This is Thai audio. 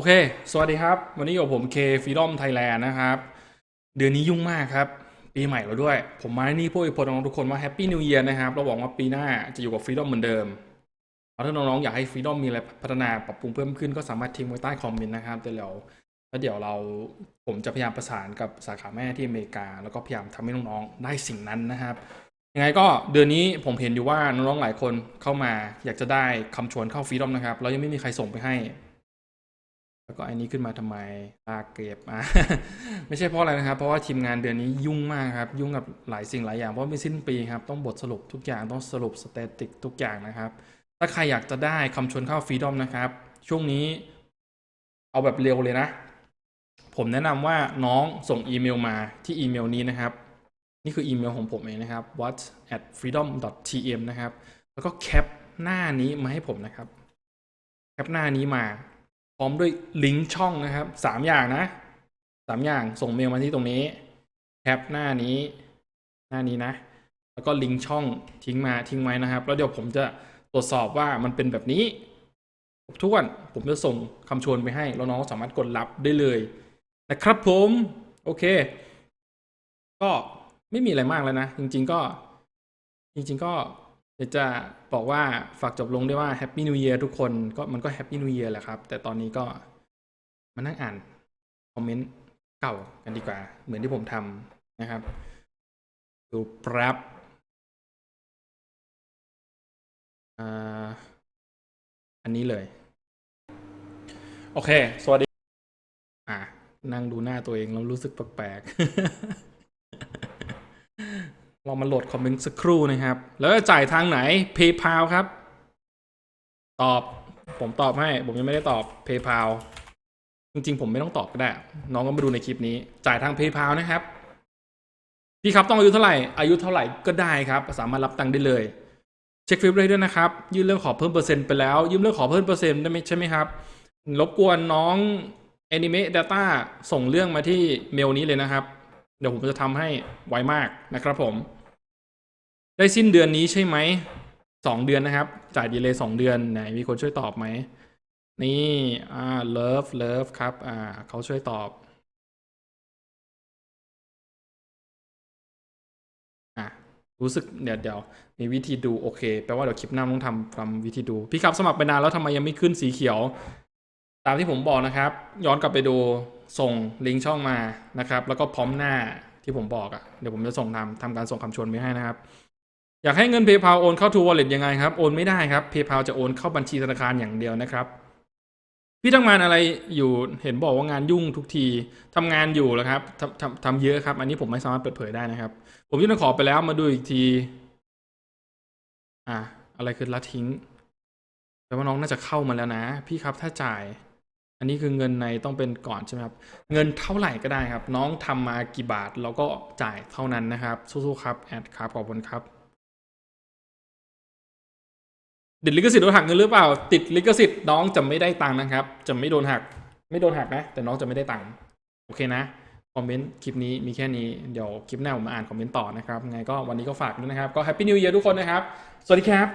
อเค สวัสดีครับ วันนี้อยู่ผม K Freedom Thailand นะครับ เดือนนี้ยุ่งมากครับ ปีใหม่แล้วด้วย ผมมาที่นี่เพื่ออวยพรน้องทุกคนว่า Happy New Year นะครับ เราหวังว่าปีหน้าจะอยู่กับ Freedom เหมือนเดิม ถ้าน้องๆ อยากให้ Freedom มีอะไรพัฒนาปรับปรุงเพิ่มขึ้นก็สามารถทิ้งไว้ใต้คอมเมนต์นะครับแต่เดี๋ยวแล้วเดี๋ยวเราผมจะพยายามประสานกับสาขาแม่ที่อเมริกา แล้วก็พยายามทำให้น้องๆ ได้สิ่งนั้นนะครับ ยังไงก็เดือนนี้ผมเห็นอยู่ว่าน้องๆ หลายคนเข้ามาอยากจะได้คำชวนเข้าฟรีดอมนะครับ แล้วยังไม่มีใครส่งไปให้ แล้วก็อันนี้ขึ้นมาทำไมลากเก็บอะไม่ใช่เพราะอะไรนะครับ เพราะว่าทีมงานเดือนนี้ยุ่งมากครับ ยุ่งกับหลายสิ่งหลายอย่าง เพราะเป็นสิ้นปีครับ ต้องบทสรุปทุกอย่าง ต้องสรุปสเตติกทุกอย่างนะครับ ถ้าใครอยากจะได้คำชวนเข้าฟรีดอมนะครับ ช่วงนี้ เอาแบบเร็วเลยนะ ผมแนะนำว่าน้องส่งอีเมลมาที่อีเมลนี้นะครับ นี่คืออีเมลของผมเองนะครับ what at freedom tm นะครับ แล้วก็แคปหน้านี้มาให้ผมนะครับ แคปหน้านี้มา พร้อมด้วยลิงก์ช่องนะครับสามอย่างนะสามอย่างส่งเมลมาที่ตรงนี้แคปหน้านี้ หน้านี้นะ แล้วก็ลิงก์ช่องทิ้งมาทิ้งไว้นะครับ แล้วเดี๋ยวผมจะตรวจสอบว่ามันเป็นแบบนี้ครบถ้วนผมจะส่งคำชวนไปให้ แล้วน้องสามารถกดรับได้เลยนะครับผม โอเค ก็ไม่มีอะไรมากแล้วนะ จริง ๆ ก็ จริง ๆ ก็ อยากจะบอกว่าฝากจบลงด้วยว่าแฮปปี้นิว e ย r ทุกคนก็มันก็แฮปปี้นิว e ย r แหละครับ แต่ตอนนี้ก็มานั่งอ่านคอมเมนต์เก่ากันดีกว่า เหมือนที่ผมทำนะครับ ดูแป๊บอันนี้เลย โอเค สวัสดี อะนั่งดูหน้าตัวเองแล้วรู้สึกแปลกๆ ลองมาโหลดคอมเมนต์สักครู่นะครับ แล้วจะจ่ายทางไหน PayPal ครับ ตอบ ผมตอบให้ ผมยังไม่ได้ตอบ PayPal จริงๆ ผมไม่ต้องตอบก็ได้ น้องก็มาดูในคลิปนี้ จ่ายทาง PayPal นะครับ พี่ครับต้องอายุเท่าไหร่ อายุเท่าไหร่ก็ได้ครับ สามารถรับตังค์ได้เลย เช็คฟิปได้ด้วยนะครับ ยื่นเรื่องขอเพิ่มเปอร์เซ็นต์ไปแล้ว ยื่นเรื่องขอเพิ่มเปอร์เซ็นต์ได้ไหมใช่ไหมครับ รบกวนน้อง Anime Data ส่งเรื่องมาที่เมลนี้เลยนะครับ เดี๋ยวผมจะทำให้ไวมากนะครับผม ได้สิ้นเดือนนี้ใช่ไหมสองเดือนนะครับ จ่ายดีเลยสองเดือนไหนมีคนช่วยตอบไหมนี่อ่าเลิฟเลิฟครับ อ่าเขาช่วยตอบ อะรู้สึกเดี๋ยวเดี๋ยวมีวิธีดูโอเคแปลว่าเดี๋ยวคลิปหน้าต้องทำทำวิธีดู พี่ครับสมัครไปนานแล้วทำไมยังไม่ขึ้นสีเขียว ตามที่ผมบอกนะครับ ย้อนกลับไปดูส่งลิงก์ช่องมานะครับ แล้วก็พร้อมหน้าที่ผมบอกอะ่ะเดี๋ยวผมจะส่งทำทำการส่งคำชวนไปให้นะครับ อยากให้เงิน PayPal โอนเข้า True Wallet ยังไงครับ โอนไม่ได้ครับ PayPal จะโอนเข้าบัญชีธนาคารอย่างเดียวนะครับ พี่ทำงานอะไรอยู่เห็นบอกว่างานยุ่งทุกทีทำงานอยู่แล้วครับทำทำทำเยอะครับ อันนี้ผมไม่สามารถเปิดเผยได้นะครับ ผมยื่นขอไปแล้วมาดูอีกที อะอะไรคือละทิ้งแปลว่าน้องน่าจะเข้ามาแล้วนะ พี่ครับถ้าจ่าย อันนี้คือเงินในต้องเป็นก่อนใช่ไหมครับ เงินเท่าไหร่ก็ได้ครับ น้องทำมากี่บาทเราก็จ่ายเท่านั้นนะครับสู้ๆครับแอดครับขอบคุณครับ ติดลิขสิทธิ์โดนหักเงินหรือเปล่า ติดลิขสิทธิ์น้องจะไม่ได้ตังค์นะครับ จะไม่โดนหัก ไม่โดนหักนะ แต่น้องจะไม่ได้ตังค์โอเคนะคอมเมนต์คลิปนี้มีแค่นี้เดี๋ยวคลิปหน้าผมมาอ่านคอมเมนต์ต่อนะครับไงก็วันนี้ก็ฝากด้วยนะครับ ก็แฮปปี้นิว e ย r ทุกคนนะครับ สวัสดีครับ